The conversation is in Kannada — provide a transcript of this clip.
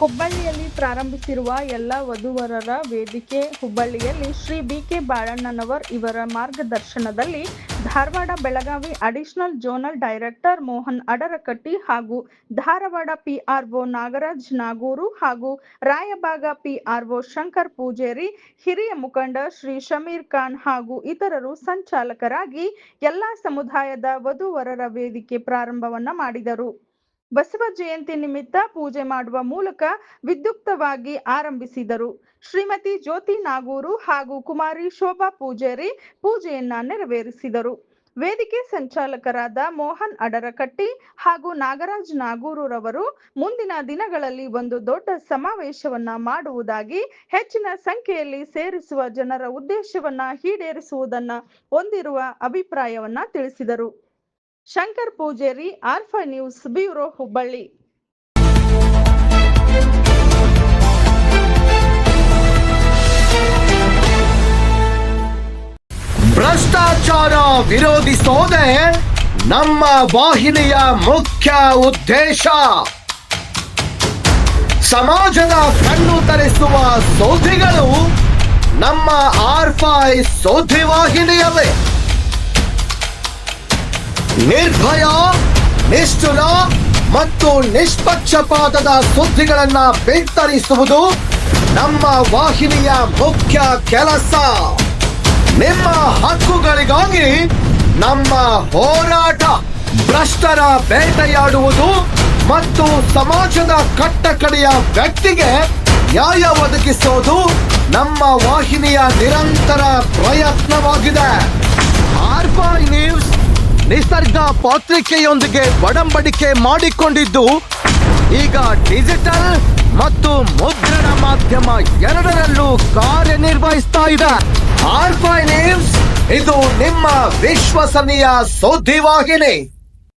ಹುಬ್ಬಳ್ಳಿಯಲ್ಲಿ ಪ್ರಾರಂಭಿಸಿರುವ ಎಲ್ಲ ವಧುವರರ ವೇದಿಕೆ ಹುಬ್ಬಳ್ಳಿಯಲ್ಲಿ ಶ್ರೀ ಬಿಕೆ ಬಾಳಣ್ಣನವರ್ ಇವರ ಮಾರ್ಗದರ್ಶನದಲ್ಲಿ Dharwad Belagavi additional zonal director Mohan Adarakatti ಹಾಗೂ ಧಾರವಾಡ ಪಿಆರ್ಒ ನಾಗರಾಜ್ ನಾಗೂರು ಹಾಗೂ ರಾಯಬಾಗ ಪಿಆರ್ಒ ಶಂಕರ್ ಪೂಜೇರಿ, ಹಿರಿಯ ಮುಖಂಡ ಶ್ರೀ ಶಮೀರ್ ಖಾನ್ ಹಾಗೂ ಇತರರು ಸಂಚಾಲಕರಾಗಿ ಎಲ್ಲಾ ಸಮುದಾಯದ ವಧುವರರ ವೇದಿಕೆ ಪ್ರಾರಂಭವನ್ನ ಮಾಡಿದರು. ಬಸವ ಜಯಂತಿ ನಿಮಿತ್ತ ಪೂಜೆ ಮಾಡುವ ಮೂಲಕ ವಿದ್ಯುಕ್ತವಾಗಿ ಆರಂಭಿಸಿದರು. ಶ್ರೀಮತಿ ಜ್ಯೋತಿ ನಾಗೂರು ಹಾಗೂ ಕುಮಾರಿ ಶೋಭಾ ಪೂಜಾರಿ ಪೂಜೆಯನ್ನ ನೆರವೇರಿಸಿದರು. ವೇದಿಕೆ ಸಂಚಾಲಕರಾದ ಮೋಹನ್ ಅಡರಕಟ್ಟಿ ಹಾಗೂ ನಾಗರಾಜ್ ನಾಗೂರುರವರು ಮುಂದಿನ ದಿನಗಳಲ್ಲಿ ಒಂದು ದೊಡ್ಡ ಸಮಾವೇಶವನ್ನ ಮಾಡುವುದಾಗಿ ಹೆಚ್ಚಿನ ಸಂಖ್ಯೆಯಲ್ಲಿ ಸೇರಿಸುವ ಜನರ ಉದ್ದೇಶವನ್ನ ಈಡೇರಿಸುವುದನ್ನ ಹೊಂದಿರುವ ಅಭಿಪ್ರಾಯವನ್ನ ತಿಳಿಸಿದರು. ಶಂಕರ್ ಪೂಜೇರಿ, ಆರ್ಫ ನ್ಯೂಸ್, ಬ್ಯೂರೋ ಹುಬ್ಬಳ್ಳಿ. ಭ್ರಷ್ಟಾಚಾರ ವಿರೋಧಿಸೋದೆ ನಮ್ಮ ವಾಹಿನಿಯ ಮುಖ್ಯ ಉದ್ದೇಶ. ಸಮಾಜದ ಕಣ್ಣು ತರಿಸುವ ಸೋಧಿಗಳು ನಮ್ಮ ಆರ್ಫೈ ಸೋಧಿ ವಾಹಿನಿಯವೇ ನಿರ್ಭಯ, ನಿಷ್ಠುರ ಮತ್ತು ನಿಷ್ಪಕ್ಷಪಾತದ ಸುದ್ದಿಗಳನ್ನ ಬಿತ್ತರಿಸುವುದು ನಮ್ಮ ವಾಹಿನಿಯ ಮುಖ್ಯ ಕೆಲಸ. ನಿಮ್ಮ ಹಕ್ಕುಗಳಿಗಾಗಿ ನಮ್ಮ ಹೋರಾಟ, ಭ್ರಷ್ಟರ ಬೇಟೆಯಾಡುವುದು ಮತ್ತು ಸಮಾಜದ ಕಟ್ಟಕಡೆಯ ವ್ಯಕ್ತಿಗೆ ನ್ಯಾಯ ಒದಗಿಸೋದು ನಮ್ಮ ವಾಹಿನಿಯ ನಿರಂತರ ಪ್ರಯತ್ನವಾಗಿದೆ. ಆರ್ಬಾಯ್ ನ್ಯೂಸ್ ನಿಸರ್ಗ ಪಾತ್ರಿಕೆಯೊಂದಿಗೆ ಒಡಂಬಡಿಕೆ ಮಾಡಿಕೊಂಡಿದ್ದು, ಈಗ ಡಿಜಿಟಲ್ ಮತ್ತು ಮುದ್ರಣ ಮಾಧ್ಯಮ ಎರಡರಲ್ಲೂ ಕಾರ್ಯನಿರ್ವಹಿಸ್ತಾ ಇದೆ. ಆರ್ಫೈ ನ್ಯೂಸ್ ಇದು ನಿಮ್ಮ ವಿಶ್ವಸನೀಯ ಸುದ್ದಿವಾಹಿನಿ.